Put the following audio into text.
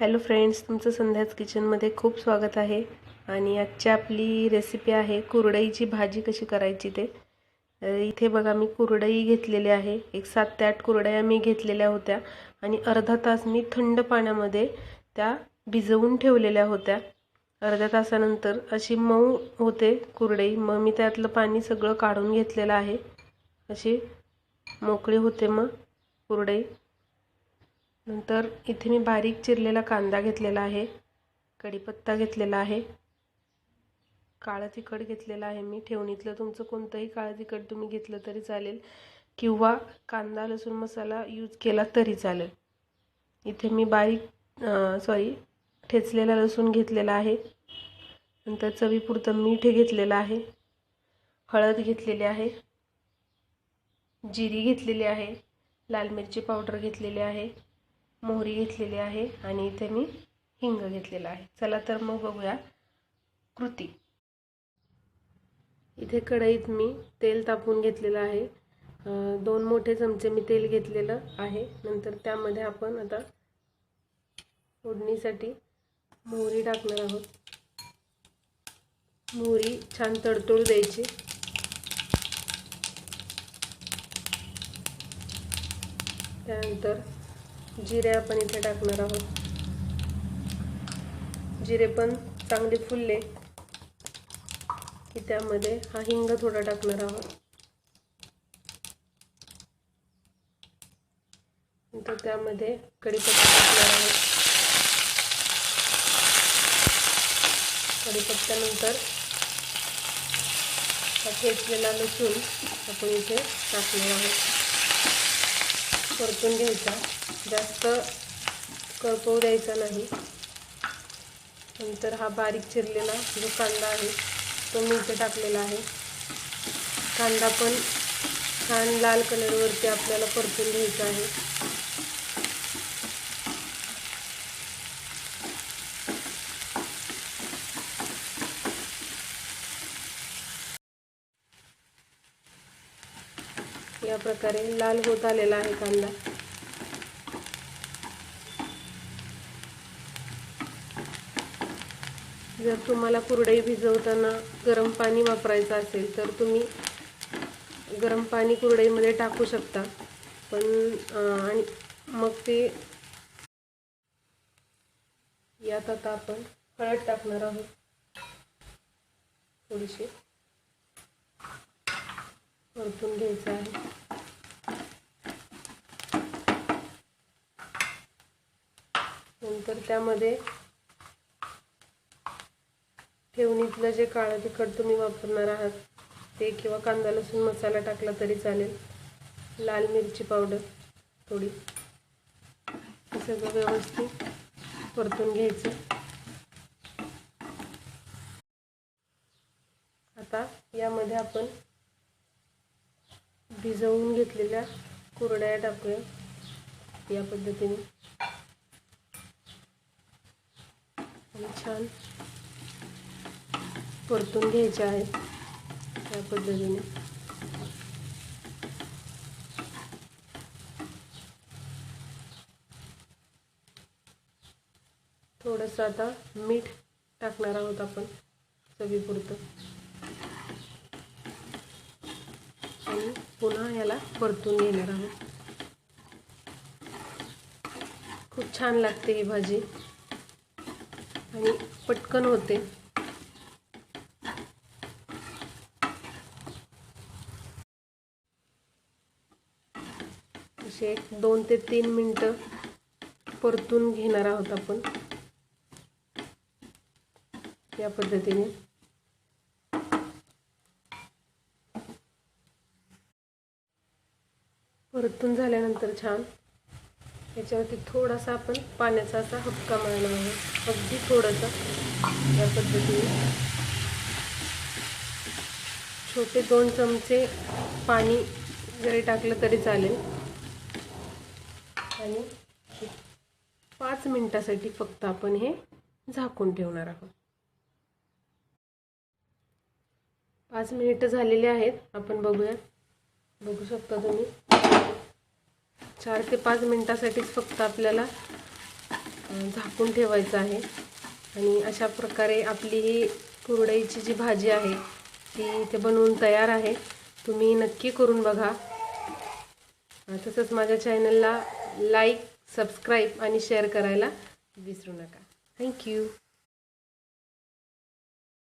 Hello friends तुमचं संध्याच किचनमध्ये खूप स्वागत आहे. आणि आजची आपली रेसिपी आहे कुरडईची भाजी कशी करायची ते. इथे बघा मी कुरडई घेतलेली आहे. एक सात ते आठ कुरडया मी घेतलेल्या होत्या. आणि अर्धा तास मी थंड पाण्यामध्ये त्या भिजवून ठेवलेल्या होत्या. अर्ध्या तासानंतर अशी मऊ होते कुरडई. मग मी त्यातलं पाणी सगळं काढून घेतलेलं आहे. अशी मोकळी होते मग कुरडई. नंतर इथे मी बारीक चिरलेला कांदा घेतलेला आहे कढीपत्ता घेतलेला आहे काळं तिखट घेतलेलं आहे मी. ठेवणीतलं तुमचं कोणतंही काळं तिखट तुम्ही घेतलं तरी चालेल. किंवा कांदा लसूण मसाला यूज केला तरी चालेल. इथे मी बारीक सॉरी ठेचलेला लसूण घेतलेला आहे. नंतर चवीपुरतं मीठ घेतलेलं आहे. हळद घेतलेली आहे. जिरी घेतलेली आहे. लाल मिरची पावडर घेतलेली आहे. मोहरी घेतलेली आहे आणि इथे मी हिंग घेतलेला आहे. चला तर मग बघूया कृती. इथे कढईत मी तेल तापवून घेतलेलं आहे. दोन मोठे चमचे मी तेल घेतलेलं आहे. नंतर त्यामध्ये आपण आता फोडणीसाठी मोहरी टाकणार आहोत. मोहरी छान तडतोड द्यायची. त्यानंतर जिरे आपण इथे टाकणार आहोत. जिरे पण चांगले फुलले की त्यामध्ये हा हिंग थोडा टाकणार आहोत. तर त्यामध्ये कढीपत्ता टाकणार आहोत. कढीपत्त्यानंतर हा ठेचलेला लसूण आपण इथे टाकणार आहोत. परतून घ्यायचा. जास्त करपवू द्यायचा नाही. नंतर हा बारीक चिरलेला जो कांदा आहे तो मी इथे टाकलेला आहे. कांदा पण छान लाल कलरवरती आपल्याला परतून घ्यायचा आहे. या प्रकारे लाल होत आलेला आहे कांदा. जर तुम्हाला कुरडई भिजवताना गरम पाणी वापरायचं असेल तर तुम्ही गरम पाणी कुरडईमध्ये टाकू शकता. पण आणि मग ते यात आता आपण हळद टाकणार आहोत. थोडीशी. परतून घ्यायचं आहे. नंतर त्यामध्ये ठेवणीतलं जे काळं तिखट तुम्ही वापरणार आहात ते किंवा कांदा लसूण मसाला टाकला तरी चालेल. लाल मिरची पावडर थोडी. हे सगळं व्यवस्थित परतून घ्यायचं. आता यामध्ये आपण भिजवून घेतलेल्या कुरड्या टाकूया या पद्धतीने. आणि छान परतून घ्यायच्या आहेत या पद्धतीने. थोडंसं आता मीठ टाकणार आहोत आपण चवीपुरतं. आणि पुन्हा याला परतून घेणार आहोत खूप छान लागते ही भाजी. आणि पटकन होते. असे एक दोन ते तीन मिनटं परतून घेणार आहोत आपण. या पद्धतीने. परतून झाल्यानंतर छान. याच्यावरती थोडासा आपण पाण्याचा असा हक्का मारणार आहोत. अगदी थोडासा या पद्धतीने. छोटे दोन चमचे पाणी जरी टाकलं तरी चालेल. आणि पाच मिनिटासाठी फक्त आपण हे झाकून ठेवणार आहोत. पाच मिनिटं झालेली आहेत. आपण बघूया बघू शकता तुम्ही. चार ते पाच मिनटासाठीच फक्त आपल्याला झाकून ठेवायचं आहे. आणि अशा प्रकारे आपली ही कुरडईची जी भाजी आहे ती इथे बनवून तयार आहे. तुम्ही नक्की करून बघा. तसंच माझ्या चॅनलला लाईक सबस्क्राईब आणि शेअर करायला विसरू नका. थँक्यू.